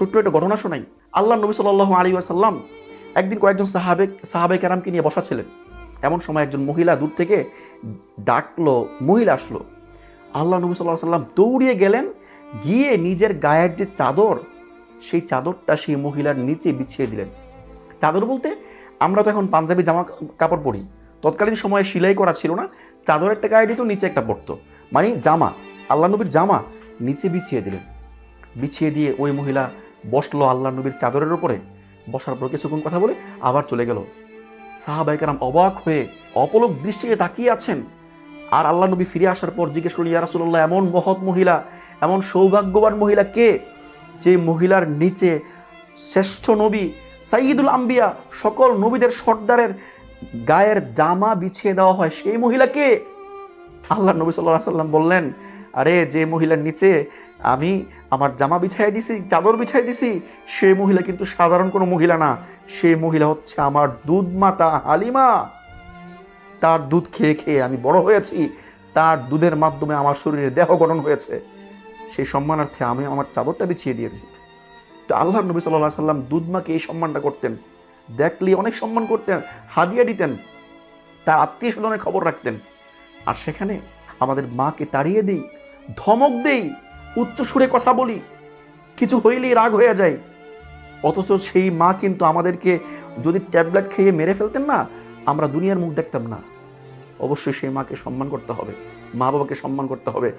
ছোট্ট একটা ঘটনা শোনাই। আল্লাহ নবী সাল্লাহ আলী আসাল্লাম একদিন কয়েকজন সাহাবে সাহাবে কারামকে নিয়ে বসা ছিলেন এমন সময় একজন মহিলা দূর থেকে ডাকলো, মহিলা আসলো। আল্লাহ নবী সাল্লাহ সাল্লাম দৌড়িয়ে গেলেন, গিয়ে নিজের গায়ের যে চাদর, সেই চাদরটা সেই মহিলার নিচে বিছিয়ে দিলেন। চাদর বলতে আমরা তো এখন পাঞ্জাবি জামা কাপড় পরি। তৎকালীন সময়ে সেলাই করা ছিল না চাদর একটা গায়ে দিত নিচে একটা পড়তো। মানে জামা, আল্লাহ নবীর জামা নিচে বিছিয়ে দিলেন। বিছিয়ে দিয়ে ওই মহিলা বসল আল্লাহ নবীর চাদরের উপরে। বসার পর কিছুক্ষণ কথা বলে আবার চলে গেল। সাহাবাইকারাম অবাক হয়ে অপলক দৃষ্টিতে তাকিয়ে আছেন। আর আল্লাহ নবী ফিরে আসার পর জিজ্ঞেস করলেন, ইয়া রাসূলুল্লাহ, এমন মহৎ মহিলা, এমন সৌভাগ্যবান মহিলা কে যে মহিলার নিচে শ্রেষ্ঠ নবী সাইদুল আম্বিয়া, সকল নবীদের সর্দারের গায়ের জামা বিছিয়ে দেওয়া হয়? সেই মহিলা কে? আল্লাহ নবী সাল্লাহ সাল্লাম বললেন আরে যে মহিলার নিচে আমি আমার জামা বিছাই দিছি, চাদর বিছাই দিছি, সে মহিলা কিন্তু সাধারণ কোনো মহিলা না। সে মহিলা হচ্ছে আমার দুধ মাতা হালিমা। তার দুধ খেয়ে খেয়ে আমি বড় হয়েছি। তার দুধের মাধ্যমে আমার শরীরে দেহ গঠন হয়েছে। সেই সম্মানার্থে আমি আমার চাদরটা বিছিয়ে দিয়েছি। তো আল্লাহ নবী সাল্লাহ সাল্লাম দুধমাকে এই সম্মানটা করতেন। দেখলে অনেক সম্মান করতেন, হাদিয়া দিতেন। তার আত্মীয় স্বজনের খবর রাখতেন। আর সেখানে আমাদের মাকে তাড়িয়ে দিই ধমক দেই, উচ্চ সুরে কথা বলি, কিছু হইলেই রাগ হয়ে যায়। অথচ সেই মা কিন্তু আমাদেরকে যদি ট্যাবলেট খেয়ে মেরে ফেলতেন না, আমরা দুনিয়ার মুখ দেখতাম না। অবশ্যই সেই মাকে সম্মান করতে হবে মা বাবাকে সম্মান করতে হবে।